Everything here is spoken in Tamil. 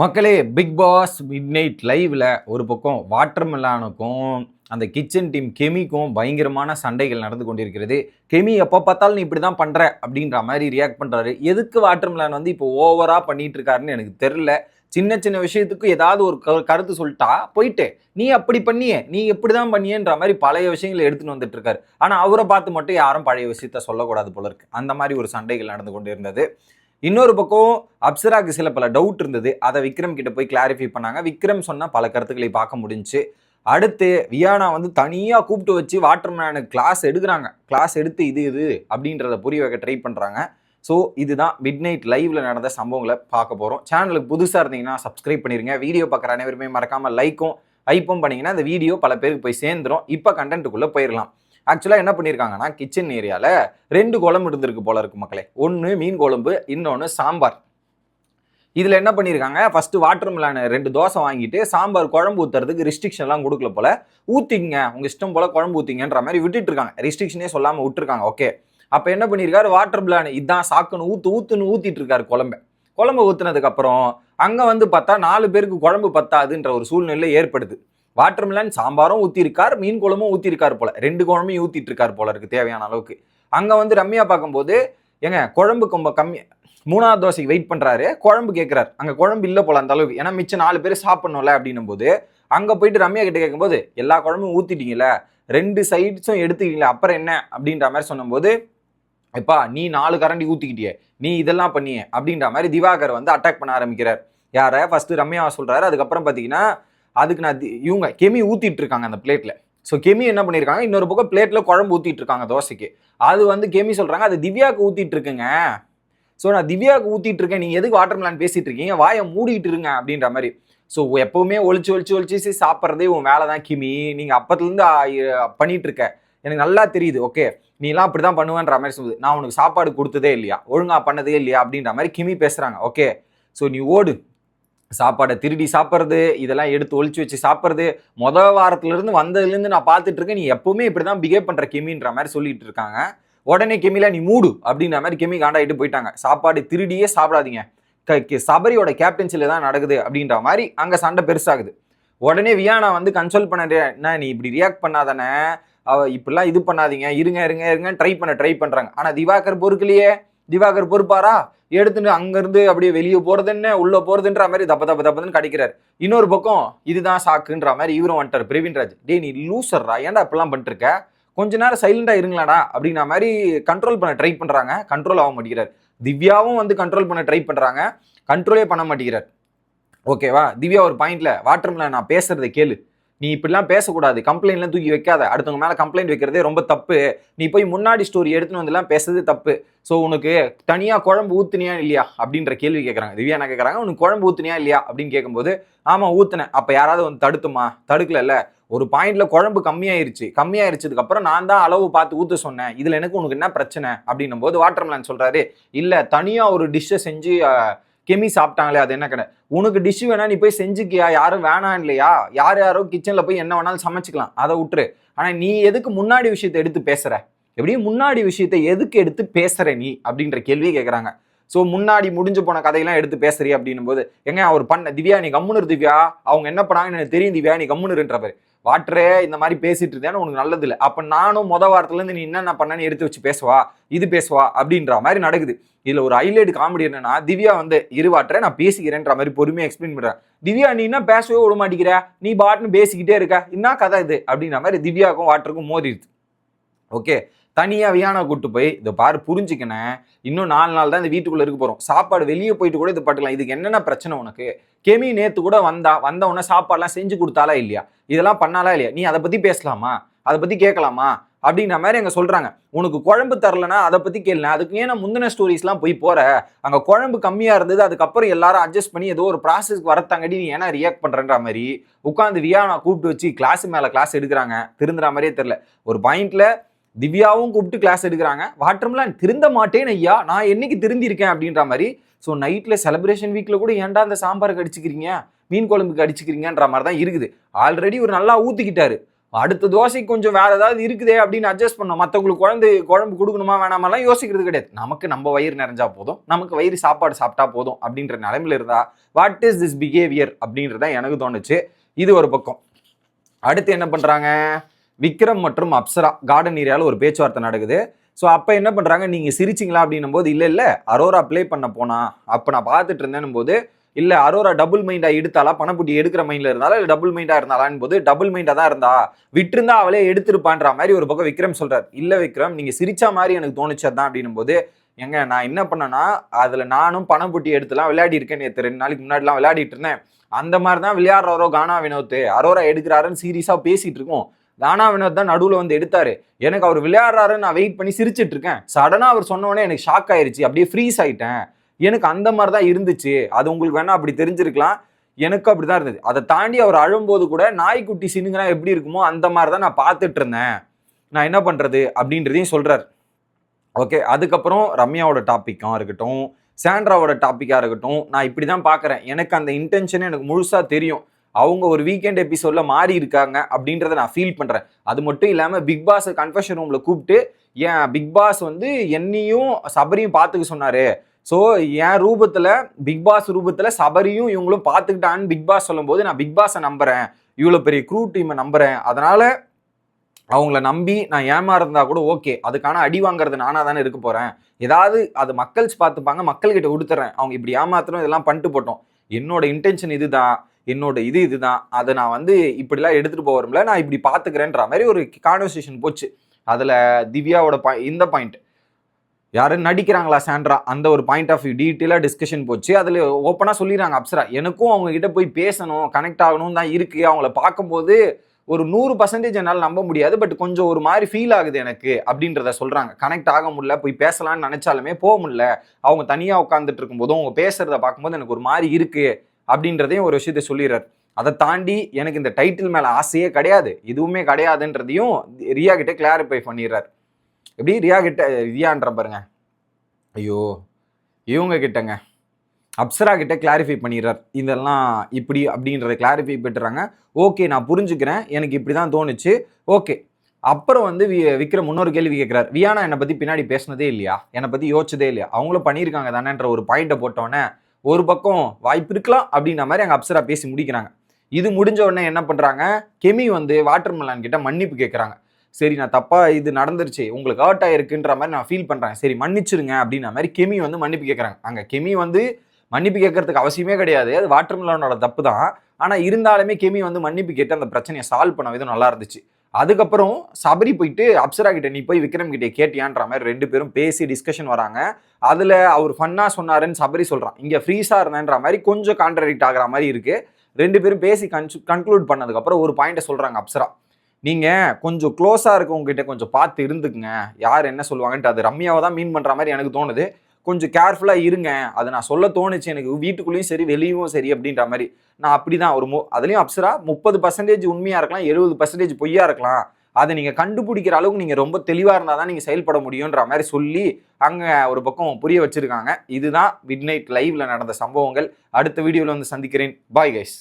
மக்களே பிக் பாஸ் மிட் நைட் லைவ்ல ஒரு பக்கம் வாட்டர் மெலானுக்கும் அந்த கிச்சன் டீம் கெமிக்கும் பயங்கரமான சண்டைகள் நடந்து கொண்டிருக்கிறது. கெமி எப்போ பார்த்தாலும் நீ இப்படி தான் பண்ணுற அப்படின்ற மாதிரி ரியாக்ட் பண்ணுறாரு எதுக்கு வாட்டர் மெலான் வந்து இப்போ ஓவராக பண்ணிட்டு இருக்காருன்னு எனக்கு தெரியல. சின்ன சின்ன விஷயத்துக்கு ஏதாவது ஒரு கருத்து சொல்லிட்டா போயிட்டு நீ அப்படி பண்ணியே நீ எப்படி தான் பண்ணியன்ற மாதிரி பழைய விஷயங்களை எடுத்துன்னு வந்துட்டு இருக்காரு ஆனால் அவரை பார்த்து மட்டும் யாரும் பழைய விஷயத்த சொல்லக்கூடாது போல இருக்கு. அந்த மாதிரி ஒரு சண்டைகள் நடந்து கொண்டு இருந்தது இன்னொரு பக்கம் அப்சராக்கு சில பல டவுட் இருந்தது. அதை விக்ரம் கிட்ட போய் கிளாரிஃபை பண்ணாங்க. விக்ரம் சொன்னால் பல கருத்துக்களை பார்க்க முடிஞ்சுச்சு அடுத்து வியானா வந்து தனியாக கூப்பிட்டு வச்சு வாட்டர்மேனு கிளாஸ் எடுக்கிறாங்க. கிளாஸ் எடுத்து இது இது அப்படின்றத புரிய வைக்க ட்ரை பண்ணுறாங்க ஸோ இதுதான் மிட் நைட் லைவ்ல நடந்த சம்பவங்களை பார்க்க போகிறோம் சேனலுக்கு புதுசாக இருந்தீங்கன்னா சப்ஸ்கிரைப் பண்ணிருங்க. வீடியோ பார்க்குற அனைவருமே மறக்காமல் லைக்கும் ஐப்பும் பண்ணிங்கன்னா அந்த வீடியோ பல பேருக்கு போய் சேர்ந்துரும். இப்போ கண்டென்ட்டுக்குள்ளே போயிடலாம் ஆக்சுவலாக என்ன பண்ணியிருக்காங்கன்னா கிச்சன் ஏரியாவில் ரெண்டு குழம்பு இருந்திருக்கு போல இருக்கு மக்களே. ஒன்று மீன் குழம்பு இன்னொன்று சாம்பார். இதில் என்ன பண்ணியிருக்காங்க ஃபஸ்ட்டு வாட்டர் மிலான ரெண்டு தோசை வாங்கிட்டு சாம்பார் குழம்பு ஊற்றுறதுக்கு ரிஸ்ட்ரிக்ஷன்லாம் கொடுக்கல போல் ஊற்றிங்க உங்கள் இஷ்டம் போல் குழம்பு ஊற்றிங்கன்ற மாதிரி விட்டுட்டு இருக்காங்க. சொல்லாமல் விட்டுருக்காங்க ஓகே அப்போ என்ன பண்ணியிருக்காரு வாட்டர் மிலான் இதான் சாக்குன்னு ஊற்று ஊற்றுன்னு ஊற்றிட்டு இருக்காரு குழம்பு. குழம்பு ஊற்றுனதுக்கப்புறம் அங்கே வந்து பார்த்தா நாலு பேருக்கு குழம்பு பத்தாதுன்ற ஒரு சூழ்நிலை ஏற்படுது. வாட்டர் மிலான் சாம்பாரும் ஊற்றிருக்கார் மீன் குழம்பும் ஊற்றிருக்கார் போல. ரெண்டு குழம்பையும் ஊற்றிட்டு இருக்கார் போல இருக்கு தேவையான அளவுக்கு. அங்கே வந்து ரம்யா பார்க்கும்போது ஏங்க குழம்பு ரொம்ப கம்மி மூணாவது தோசைக்கு வெயிட் பண்ணுறாரு குழம்பு கேட்குறாரு அங்கே குழம்பு இல்லை போல அந்த அளவுக்கு. ஏன்னா மிச்சம் நாலு பேர் சாப்பிடணும்ல அப்படின்னும் போது அங்கே போயிட்டு ரம்யா கிட்ட கேட்கும்போது எல்லா குழம்பும் ஊற்றிட்டீங்களே ரெண்டு சைட்ஸும் எடுத்துக்கிங்களே அப்புறம் என்ன? அப்படின்ற மாதிரி சொன்னும்போது எப்பா நீ நாலு கரண்டி ஊற்றிக்கிட்டியே நீ இதெல்லாம் பண்ணியே அப்படின்ற மாதிரி திவாகர் வந்து அட்டாக் பண்ண ஆரம்பிக்கிறார். யாரை? ஃபஸ்ட்டு ரம்யாவை சொல்கிறாரு அதுக்கப்புறம் பார்த்தீங்கன்னா அதுக்கு நான் தி- இவங்க கெமி ஊத்திட்டு இருக்காங்க அந்த பிளேட்ல ஸோ கெமி என்ன பண்ணியிருக்காங்க இன்னொரு பக்கம் பிளேட்ல குழம்பு ஊத்திட்டு இருக்காங்க தோசைக்கு. அது வந்து கெமி சொல்றாங்க அது திவ்யாவுக்கு ஊத்திட்டு இருக்குங்க. ஸோ நான் திவ்யாவுக்கு ஊத்திட்டு இருக்கேன். நீங்க எதுக்கு வாட்டர் மிலான் பேசிட்டு இருக்கீங்க? வாயை மூடிட்டு இருங்க அப்படின்ற மாதிரி. ஸோ எப்பவுமே ஒழிச்சு ஒழிச்சு ஒழிச்சு சாப்பிட்றதே உன் வேலை தான் கிமி. நீங்க அப்பத்துலேருந்து பண்ணிட்டு இருக்க. எனக்கு நல்லா தெரியுது ஓகே நீலாம் அப்படி தான் பண்ணுவேன்ற மாதிரி சொல்லுது. நான் உனக்கு சாப்பாடு கொடுத்ததே இல்லையா? ஒழுங்காக பண்ணதே இல்லையா? அப்படின்ற மாதிரி கிமி பேசுகிறாங்க ஓகே ஸோ நீ ஓடு. சாப்பாடை திருடி சாப்பிட்றது இதெல்லாம் எடுத்து ஒழிச்சு வச்சு சாப்பிட்றது மொதல் வாரத்துலேருந்து வந்ததுலேருந்து நான் பார்த்துட்டு இருக்கேன் நீ எப்பவுமே இப்படி தான் பிஹேவ் பண்ணுற கிமின்ற மாதிரி சொல்லிட்டு இருக்காங்க. உடனே கெமில நீ மூடு அப்படின்ற மாதிரி கெமி காண்டாயிட்டு போயிட்டாங்க. சாப்பாடு திருடியே சாப்பிடாதீங்க. க- சபரியோட கேப்டன்சியில் தான் நடக்குது அப்படின்ற மாதிரி அங்கே சண்டை பெருசாகுது. உடனே வியானா வந்து கன்சோல் பண்ண என்ன நீ இப்படி ரியாக்ட் பண்ணாதானே? அவ இப்படிலாம் இது பண்ணாதீங்க. இருங்க இருங்க இருங்க ட்ரை பண்ண ட்ரை பண்ணுறாங்க ஆனால் திவாகர் பொறுக்கலையே. திவாகர் பொறுப்பாரா? எடுத்துட்டு அங்கேருந்து அப்படியே வெளியே போறது என்ன போகிறதுன்ற மாதிரி தப்ப தப்ப தப்பதுன்னு கிடைக்கிறார். இன்னொரு பக்கம் இதுதான் சாக்குன்ற மாதிரி இவரும் வந்துட்டார் பிரவீன்ராஜ் டே நீ லூசர்ரா ஏன்டா இப்படிலாம் பண்ணிட்டுருக்க கொஞ்ச நேரம் சைலண்டாக இருங்களாடா அப்படிங்கிற மாதிரி கண்ட்ரோல் பண்ண ட்ரை பண்ணுறாங்க கண்ட்ரோல் ஆக மாட்டேங்கிறார். திவ்யாவும் வந்து கண்ட்ரோல் பண்ண ட்ரை பண்ணுறாங்க கண்ட்ரோலே பண்ண மாட்டேங்கிறார். ஓகேவா திவ்யா ஒரு பாயிண்ட்ல வாட்டர்ல நான் பேசுறதை கேளு. நீ இப்படிலாம் பேசக்கூடாது. கம்ப்ளைண்ட்லாம் தூக்கி வைக்காத. அடுத்தவங்க மேலே கம்ப்ளைண்ட் வைக்கிறதே ரொம்ப தப்பு. நீ போய் முன்னாடி ஸ்டோரி எடுத்துன்னு வந்துலாம் பேசுறது தப்பு. ஸோ உனக்கு தனியாக குழம்பு ஊத்துனியா இல்லையா? அப்படின்ற கேள்வி கேட்குறாங்க திவ்யா என்ன கேட்குறாங்க உனக்கு குழம்பு ஊத்துனியா இல்லையா? அப்படின்னு கேட்கும்போது ஆமாம் ஊத்துனேன். அப்போ யாராவது வந்து தடுத்துமா தடுக்கலல்ல. ஒரு பாயிண்ட்ல குழம்பு கம்மியாயிருச்சு. கம்மியாயிருச்சதுக்கு அப்புறம் நான் தான் அளவு பார்த்து ஊற்ற சொன்னேன். இதுல எனக்கு உனக்கு என்ன பிரச்சனை? அப்படின்னும் போது வாட்டர்மேன் சொல்றாரு இல்ல தனியா ஒரு டிஷ்ஷை செஞ்சு கெமி சாப்பிட்டாங்களே அது என்ன கடை உனக்கு டிஷ் வேணா நீ போய் செஞ்சுக்கியா? யாரும் வேணாம் இல்லையா? யார் யாரோ கிச்சனில் போய் என்ன வேணாலும் சமைச்சிக்கலாம். அதை விட்டுரு. ஆனால் நீ எதுக்கு முன்னாடி விஷயத்தை எடுத்து பேசுற? எப்படியும் முன்னாடி விஷயத்தை எதுக்கு எடுத்து பேசுற நீ? அப்படின்ற கேள்வி கேட்குறாங்க ஸோ முன்னாடி முடிஞ்சு போன கதையெல்லாம் எடுத்து பேசுறீ அப்படின்னும் போது எங்க அவர் பண்ண திவ்யா நீ கம்முனு திவ்யா. அவங்க என்ன பண்ணாங்கன்னு எனக்கு தெரியும் திவ்யா நீ கம்முனுன்ற வாட்டரே இந்த மாதிரி பேசிட்டு இருந்தேன்னு உனக்கு நல்லது இல்லை. அப்ப நானும் முத வாரத்துல இருந்து நீ என்னென்ன பண்ணன்னு எடுத்து வச்சு பேசுவா இது பேசுவா அப்படின்ற மாதிரி நடக்குது. இதுல ஒரு ஹைலைட் காமெடி என்னன்னா திவ்யா வந்து இரு வாட்டரை நான் பேசிக்கிறேன்ற மாதிரி பொறுமையா எக்ஸ்பிளைன் பண்றேன் திவ்யா நீ என்ன பேசவே விட மாட்டேங்கிற? நீ பாட்டுன்னு பேசிக்கிட்டே இருக்க. என்ன கதை இது? அப்படின்ற மாதிரி திவ்யாவுக்கும் வாட்டருக்கும் மோதிடுது. ஓகே தனியாக வியானா கூட்டு போய் இதை பாரு புரிஞ்சுக்கினேன். இன்னும் நாலு நாள் தான் இந்த வீட்டுக்குள்ளே இருக்க போகிறோம் சாப்பாடு வெளியே போயிட்டு கூட இது பட்டுக்கலாம். இதுக்கு என்னென்ன பிரச்சனை உனக்கு? கெமி நேற்று கூட வந்தா வந்த உடனே சாப்பாடுலாம் செஞ்சு கொடுத்தாலா இல்லையா? இதெல்லாம் பண்ணாலா இல்லையா? நீ அதை பற்றி பேசலாமா? அதை பற்றி கேட்கலாமா? அப்படின்ற மாதிரி அங்கே சொல்கிறாங்க உனக்கு குழம்பு தரலனா அதை பற்றி கேளு அதுக்கு ஏன்னா முந்தின ஸ்டோரிஸ்லாம் போய் போகிற அங்கே குழம்பு கம்மியாக இருந்தது. அதுக்கப்புறம் எல்லாரும் அட்ஜஸ்ட் பண்ணி ஏதோ ஒரு ப்ராசஸ்க்கு வரத்தாங்கடி நீ ஏன்னா ரியாக்ட் பண்ணுறன்ற மாதிரி உட்காந்து வியா நான் கூப்பிட்டு வச்சு கிளாஸ் மேலே கிளாஸ் எடுக்கிறாங்க. திருந்துற மாதிரியே தெரில ஒரு பாயிண்ட்டில் திவ்யாவும் கூப்பிட்டு கிளாஸ் எடுக்கிறாங்க. வாட்டர்மெலான் திருந்த மாட்டேன் ஐயா. நான் என்னைக்கு திருந்திருக்கேன் அப்படின்ற மாதிரி. ஸோ நைட்டில் செலிப்ரேஷன் வீக்கில் கூட ஏன்டா அந்த சாம்பாருக்கு அடிச்சுக்கிறீங்க மீன் குழம்புக்கு அடிச்சுக்கிறீங்கன்ற மாதிரி தான் இருக்குது. ஆல்ரெடி ஒரு நல்லா ஊற்றிக்கிட்டாரு அடுத்த தோசைக்கு கொஞ்சம் வேறு ஏதாவது இருக்குதே அப்படின்னு அட்ஜஸ்ட் பண்ணோம். மற்றவங்களுக்கு குழந்தை குழம்பு கொடுக்கணுமா வேணாமெல்லாம் யோசிக்கிறது கிடையாது. நமக்கு நம்ம வயிறு நிறைஞ்சா போதும். நமக்கு வயிறு சாப்பாடு சாப்பிட்டா போதும் அப்படின்ற நிலைமையில் இருந்தால் வாட் இஸ் திஸ் பிஹேவியர் அப்படின்றத எனக்கு தோணுச்சு. இது ஒரு பக்கம். அடுத்து என்ன பண்ணுறாங்க விக்ரம் மற்றும் அப்சரா கார்டன் ஏரியாவில் ஒரு பேச்சுவார்த்தை நடக்குது. ஸோ அப்போ என்ன பண்ணுறாங்க நீங்கள் சிரிச்சிங்களா அப்படின்னும் போது இல்லை இல்லை அரோரா ப்ளே பண்ண போனா. அப்போ நான் பார்த்துட்டு இருந்தேன் போது இல்லை அரோரா டபுள் மைண்டாக எடுத்தாலா பணப்புட்டி எடுக்கிற மைண்டில் இருந்தாலா இல்லை டபுள் மைண்டாக இருந்தாலான்னு போது டபுள் மைண்டாக தான் இருந்தா? விட்டுருந்தா அவளே எடுத்திருப்பான்ற மாதிரி ஒரு பக்கம் விக்ரம் சொல்கிறார் இல்லை விக்ரம் நீங்கள் சிரிச்சா மாதிரி எனக்கு தோணுச்சதான் அப்படின்னும் போது எங்க நான் என்ன பண்ணேன்னா அதில் நானும் பணப்புட்டி எடுத்துலாம் விளையாடி இருக்கேன் நேற்று ரெண்டு நாளைக்கு முன்னாடிலாம் விளையாடிட்டு இருந்தேன். அந்த மாதிரி தான் விளையாடுறாரோ கானா வினோத் அரோரா எடுக்கிறாருன்னு சீரியஸாக பேசிகிட்டு இருக்கோம். தானா வினோத் தான் நடுவில் வந்து எடுத்தாரு. எனக்கு அவர் விளையாடுறாருன்னு நான் வெயிட் பண்ணி சிரிச்சிட்டு இருக்கேன் சடனாக அவர் சொன்னோடனே எனக்கு ஷாக் ஆயிருச்சு. அப்படியே ஃப்ரீஸ் ஆயிட்டேன். எனக்கு அந்த மாதிரி தான் இருந்துச்சு. அது உங்களுக்கு வேணா அப்படி தெரிஞ்சிருக்கலாம். எனக்கு அப்படி தான் இருந்தது. அதை தாண்டி அவர் அழும்போது கூட நாய்க்குட்டி சினுங்கனா எப்படி இருக்குமோ அந்த மாதிரி தான் நான் பார்த்துட்டு இருந்தேன் நான் என்ன பண்ணுறது அப்படின்றதையும் சொல்கிறார் ஓகே அதுக்கப்புறம் ரம்யாவோட டாப்பிக்காக இருக்கட்டும் சாண்ட்ராவோட டாப்பிக்காக இருக்கட்டும் நான் இப்படி தான் பார்க்குறேன். எனக்கு அந்த இன்டென்ஷனே எனக்கு முழுசாக தெரியும். அவங்க ஒரு வீக்கெண்ட் எபிசோட்ல மாறி இருக்காங்க அப்படின்றத நான் ஃபீல் பண்றேன். அது மட்டும் இல்லாம பிக் பாஸ் கன்ஃபெஷன் ரூம்ல கூப்பிட்டு ஏன் பிக் பாஸ் வந்து என்னையும் சபரியும் பார்த்துக்க சொன்னாரு. ஸோ என் ரூபத்துல பிக் பாஸ் ரூபத்துல சபரியும் இவங்களும் பார்த்துக்கிட்டான்னு பிக் பாஸ் சொல்லும்போது நான் பிக் பாஸை நம்புறேன். இவ்வளோ பெரிய க்ரூ டீமை நம்புறேன். அதனால அவங்கள நம்பி நான் ஏமாறதா கூட ஓகே அதுக்கான அடி வாங்குறது நானாக தானே இருக்க போகிறேன் ஏதாவது அது மக்கள்ஸ் பார்த்துப்பாங்க மக்கள்கிட்ட கொடுத்துறேன் அவங்க இப்படி ஏமாத்துறோம் இதெல்லாம் பண்ணிட்டு போட்டோம். என்னோட இன்டென்ஷன் இதுதான். என்னோட இது இதுதான். அதை நான் வந்து இப்படிலாம் எடுத்துட்டு போகிறோம்ல நான் இப்படி பார்த்துக்கிறேன்ற மாதிரி ஒரு கான்வர்சேஷன் போச்சு. அதில் திவ்யாவோட பாய் இந்த பாயிண்ட் யாரும் நடிக்கிறாங்களா சாண்ட்ரா? அந்த ஒரு பாயிண்ட் ஆஃப் வியூ டீட்டெயிலாக டிஸ்கஷன் போச்சு. அதில் ஓப்பனாக சொல்லிடுறாங்க அப்சரா. எனக்கும் அவங்ககிட்ட போய் பேசணும் கனெக்ட் ஆகணும் தான் இருக்குது அவங்கள பார்க்கும்போது ஒரு நூறு பர்சன்டேஜ் என்னால் நம்ப முடியாது. பட் கொஞ்சம் ஒரு மாதிரி ஃபீல் ஆகுது எனக்கு அப்படின்றத சொல்கிறாங்க கனெக்ட் ஆக முடியல. போய் பேசலாம்னு நினச்சாலுமே போக முடியல. அவங்க தனியாக உட்காந்துட்டு இருக்கும்போதும் அவங்க பேசுகிறத பார்க்கும்போது எனக்கு ஒரு மாதிரி இருக்குது அப்படின்றதையும் ஒரு விஷயத்த சொல்லிடுறாரு. அதை தாண்டி எனக்கு இந்த டைட்டில் மேலே ஆசையே கிடையாது. எதுவுமே கிடையாதுன்றதையும் ரியா கிட்ட கிளாரிஃபை பண்ணிடுறார். எப்படி? ரியா கிட்ட ரியான்ற பாருங்க. ஐயோ இவங்க கிட்டங்க. அப்சரா கிட்ட கிளாரிஃபை பண்ணிடுறார். இதெல்லாம் இப்படி அப்படின்றத கிளாரிஃபை பெற்றுறாங்க. ஓகே நான் புரிஞ்சுக்கிறேன். எனக்கு இப்படி தான் தோணுச்சு. ஓகே அப்புறம் வந்து வி- விக்ரம் இன்னொரு கேள்வி கேட்குறாரு வியானா என்னை பற்றி பின்னாடி பேசினதே இல்லையா? என்னை பற்றி யோசிச்சதே இல்லையா? அவங்களும் பண்ணியிருக்காங்க தானேன்ற ஒரு பாயிண்ட்டை போட்டோன்னே ஒரு பக்கம் வாய்ப்பு இருக்கலாம் அப்படின்ற மாதிரி அங்கே அப்சரா பேசி முடிக்கிறாங்க. இது முடிஞ்ச உடனே என்ன பண்ணுறாங்க கெமி வந்து வாட்டர்மெலான் கிட்ட மன்னிப்பு கேட்குறாங்க சரி நான் தப்பா இது நடந்துருச்சு உங்களுக்கு ஹர்ட் ஆயிருக்குன்ற மாதிரி நான் ஃபீல் பண்றேன். சரி மன்னிச்சிருங்க அப்படின்ற மாதிரி கெமி வந்து மன்னிப்பு கேட்குறாங்க அங்க கெமி வந்து மன்னிப்பு கேட்கறதுக்கு அவசியமே கிடையாது. அது வாட்டர்மெலனோட தப்பு தான். ஆனா இருந்தாலுமே கெமி வந்து மன்னிப்பு கேட்டு அந்த பிரச்சனையை சால்வ் பண்ண விதம் நல்லா இருந்துச்சு. அதுக்கப்புறம் சபரி போயிட்டு அப்சரா கிட்ட நீ போய் விக்ரம் கிட்டே கேட்டியான்ற மாதிரி ரெண்டு பேரும் பேசி டிஸ்கஷன் வராங்க. அதில் அவர் ஃபன்னாக சொன்னாருன்னு சபரி சொல்கிறான் இங்கே ஃப்ரீஸாக இருந்தேன்ற மாதிரி கொஞ்சம் கான்ட்ரடிக்ட் ஆகுற மாதிரி இருக்குது ரெண்டு பேரும் பேசி கன்க்ளூட் பண்ணதுக்கப்புறம் ஒரு பாயிண்ட்டை சொல்கிறாங்க அப்சரா. நீங்கள் கொஞ்சம் க்ளோஸாக இருக்கவங்ககிட்ட கொஞ்சம் பார்த்து இருந்துக்குங்க. யார் என்ன சொல்லுவாங்கன்ட்டு அது ரம்யாவை தான் மீன் பண்ணுற மாதிரி எனக்கு தோணுது. கொஞ்சம் கேர்ஃபுல்லாக இருங்க. அதை நான் சொல்ல தோணுச்சு எனக்கு. வீட்டுக்குள்ளேயும் சரி வெளியும் சரி அப்படின்ற மாதிரி. நான் அப்படி தான் ஒரு மு அதுலேயும் அப்சரா முப்பது பர்சன்டேஜ் உண்மையாக இருக்கலாம். எழுபது பர்சன்டேஜ் பொய்யா இருக்கலாம். அதை நீங்கள் கண்டுபிடிக்கிற அளவுக்கு நீங்கள் ரொம்ப தெளிவாக இருந்தால் தான் நீங்கள் செயல்பட முடியுன்ற மாதிரி சொல்லி அங்கே ஒரு பக்கம் புரிய வச்சுருக்காங்க. இதுதான் மிட் நைட் லைவில் நடந்த சம்பவங்கள். அடுத்த வீடியோவில் வந்து சந்திக்கிறேன். Bye guys